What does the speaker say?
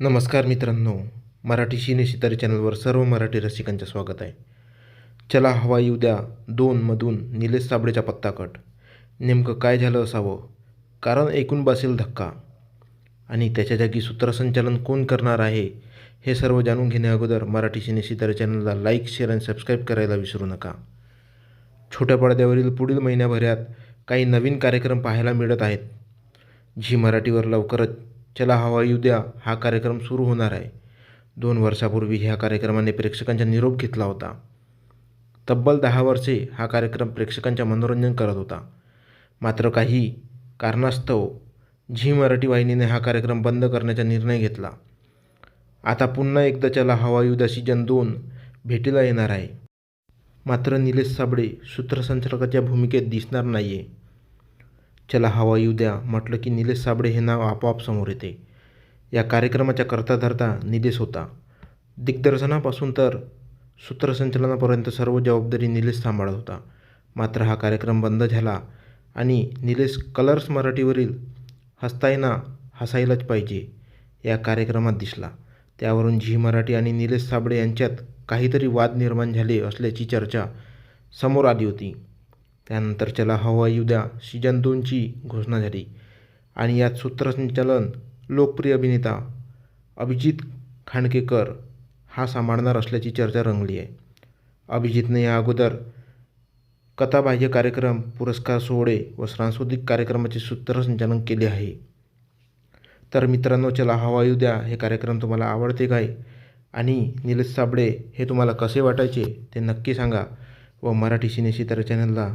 नमस्कार मित्रांनो मराठी शिनेशितारी चॅनलवर सर्व मराठी रसिकांचं स्वागत आहे. चला हवा येऊ द्या दोनमधून निलेश साबळेचा पत्ता कट. नेमकं काय झालं असावं? कारण ऐकून बसेल धक्का. आणि त्याच्या जागी सूत्रसंचालन कोण करणार आहे हे सर्व जाणून घेण्या अगोदर मराठी सिनेशितारी चॅनलला लाईक शेअर आणि सबस्क्राईब करायला विसरू नका. छोट्या पडद्यावरील पुढील महिन्याभरात काही नवीन कार्यक्रम पाहायला मिळत आहेत. झी मराठीवर लवकरच चला हवा येऊ द्या हा कार्यक्रम सुरू होणार आहे. दोन वर्षापूर्वी ह्या कार्यक्रमाने प्रेक्षकांचा निरोप घेतला होता. तब्बल दहा वर्षे हा कार्यक्रम प्रेक्षकांच्या मनोरंजन करत होता. मात्र काही कारणास्तव झी मराठी वाहिनीने हा कार्यक्रम बंद करण्याचा निर्णय घेतला. आता पुन्हा एकदा चला हवा येऊ द्या सीजन दोन भेटीला येणार आहे. मात्र निलेश साबळे सूत्रसंचालकाच्या भूमिकेत दिसणार नाही आहे चला हवा येऊ द्या म्हटलं की निलेश साबळे हे नाव आपोआप समोर येते. या कार्यक्रमाच्या करता धरता निलेश होता. दिग्दर्शनापासून तर सूत्रसंचलनापर्यंत सर्व जबाबदारी निलेश सांभाळत होता. मात्र हा कार्यक्रम बंद झाला आणि निलेश कलर्स मराठीवरील हसतायना हसायलाच पाहिजे या कार्यक्रमात दिसला. त्यावरून झी मराठी आणि निलेश साबळे यांच्यात काहीतरी वाद निर्माण झाले असल्याची चर्चा समोर आली होती. त्यानंतर चला हवाई उद्या द्या सीजन दोनची घोषणा झाली. आणि यात सूत्रसंचालन लोकप्रिय अभिनेता अभिजित खांडकेकर हा सांभाळणार असल्याची चर्चा रंगली आहे. अभिजितने या अगोदर कथाबाह्य कार्यक्रम पुरस्कार सोहळे व सांस्कृतिक कार्यक्रमाचे सूत्रसंचालन केले आहे. तर मित्रांनो चला हवा येऊ द्या हे कार्यक्रम तुम्हाला आवडते काय? आणि निलेश साबळे हे तुम्हाला कसे वाटायचे ते नक्की सांगा व मराठी सिनेसितारे चॅनलला